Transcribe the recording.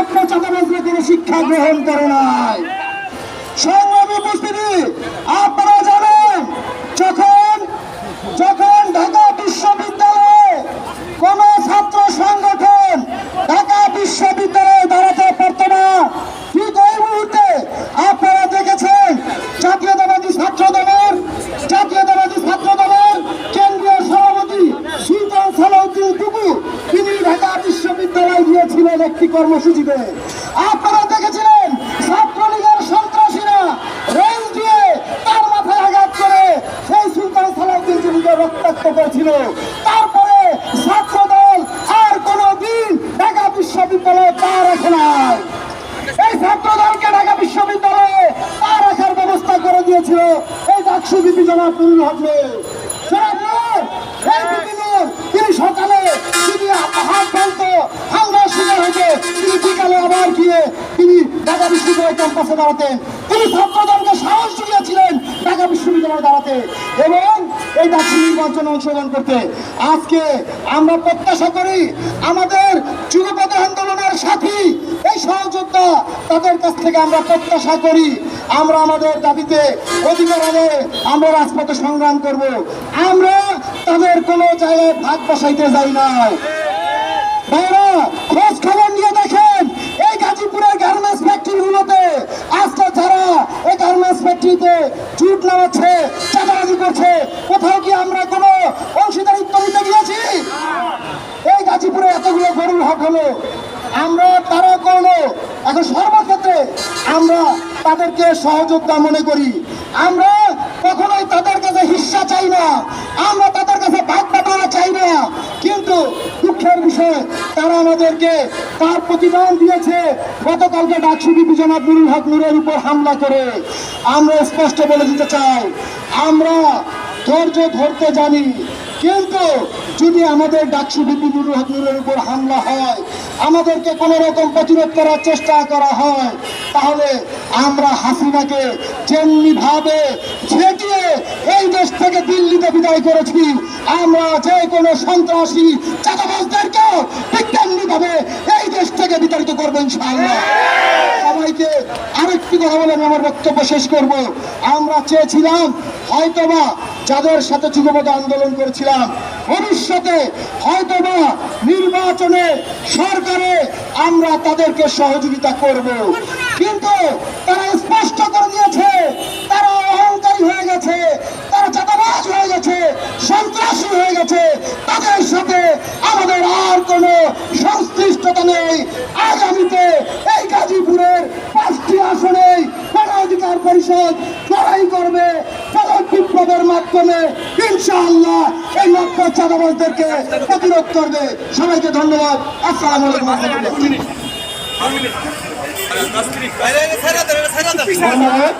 লক্ষ চাঁদাবাজরা কোনো শিক্ষা গ্রহণ করে নাই। সংগ্রামী উপস্থিতি, আপনারা জানেন, যখন যখন ঢাকা বিশ্ববিদ্যালয়ে কোন ছাত্র সংগঠন ঢাকা বিশ্ববিদ্যালয়ে দাঁড়াতে পারত না ঠিক ওই মুহূর্তে আপনারা দেখেছেন জাতীয়তাবাদী ছাত্র দলের জাতীয়তাবাদী ছাত্র দলের কেন্দ্রীয় সভাপতি সুলতান সালাউদ্দিন টুকু তিনি ঢাকা বিশ্ববিদ্যালয়ে গিয়েছিলেন একটি কর্মসূচিতে আপনারা দেখেছিলেন, ছাত্রলীগের সন্ত্রাসীরা রেল দিয়ে তার মাথায় আঘাত করে সেই সুলতান সালাউদ্দিন টুকুকে রক্তাক্ত করেছিল। তারপরে ছাত্র দল আর কোনো দিন ঢাকা বিশ্ববিদ্যালয়ে পা রাখে নাই। এই ছাত্র দলকে ঢাকা বিশ্ববিদ্যালয়ে পা রাখার ব্যবস্থা করে দিয়েছিল এই ডাকসু বিপি নুরুল হক তিনি ঢাকা বিশ্ববিদ্যালয় ক্যাম্পাসে তিনি সাহস জুগিয়েছিলেন ঢাকা বিশ্ববিদ্যালয়ে দাঁড়াতে এবং এই নির্বাচনে অংশগ্রহণ করতে। আজকে আমরা প্রত্যাশা করি আমাদের আন্দোলনের সাথী এই সহযোদ্ধা তাদের কাছ থেকে আমরা প্রত্যাশা করি। আমরা আমাদের দাবিতে অধিকার আদায়ে আমরা রাজপথে সংগ্রাম করব। আমরা তাদের কোনো জায়গায় ভাগ বসাইতে যাই না। খোঁজ খবর নিয়ে দেখেন। এই গাজীপুরের গার্মেন্টস ফ্যাক্টরিগুলোতে আজকে যারা এই গার্মেন্টস ফ্যাক্টরিতে জুট নামাচ্ছে, চাঁদাবাজি করছে, কোথাও কি আমরা কোনো অংশীদারিত্ব নিতে গিয়েছি? এই গাজীপুরে এতগুলো গরুর হাট হলো, আমরা তারা করল। এখন সর্বক্ষেত্রে আমরা তাদেরকে সহযোদ্ধা মনে করি। আমরা দুঃখের তারা আমাদেরকে তার প্রতিদান দিয়েছে। গতকালকে ডাকসু বিপি জনাব নুরুল হক নুরের উপর হামলা করে। আমরা স্পষ্ট বলে দিতে চাই, আমরা ধৈর্য ধরতে জানি, কিন্তু যদি আমাদের ডাকসু বিপি নুরুল হক নুরের উপর হামলা হয়, আমাদেরকে কোনো রকম প্রতিরোধ করার চেষ্টা করা হয়, তাহলে আমরা হাসিনাকে যেমনি ভাবে ঝেঁটিয়ে এই দেশ থেকে দিল্লিতে বিদায় করেছি, আমরা যে কোনো সন্ত্রাসী চাঁদাবাজদেরকেও বিজ্ঞানী ভাবে এই দেশ থেকে বিতাড়িত করব ইনশাআল্লাহ। সবাইকে আরেকটি কথা বলে আমি আমার বক্তব্য শেষ করব। আমরা চেয়েছিলাম হয়তোবা যাদের সাথে যুগপথ আন্দোলন করেছিলাম, ভবিষ্যতে হয়তোবা নির্বাচনে সরকারে আমরা তাদেরকে সহযোগিতা করব। কিন্তু তারা হয়ে গেছে তাদের সাথে আমাদের আর কোনো সংশ্লিষ্টতা নেই। আগামীতে এই গাজীপুরের পাঁচটি আসনেই গণ অধিকার পরিষদ লড়াই করবে বিপ্লবের মাধ্যমে। ইনশাআল্লাহ এই লক্ষ চাঁদাবাজদেরকে প্রতিরোধ করবে। সবাইকে ধন্যবাদ। আসসালামু আলাইকুম। ধন্যবাদ।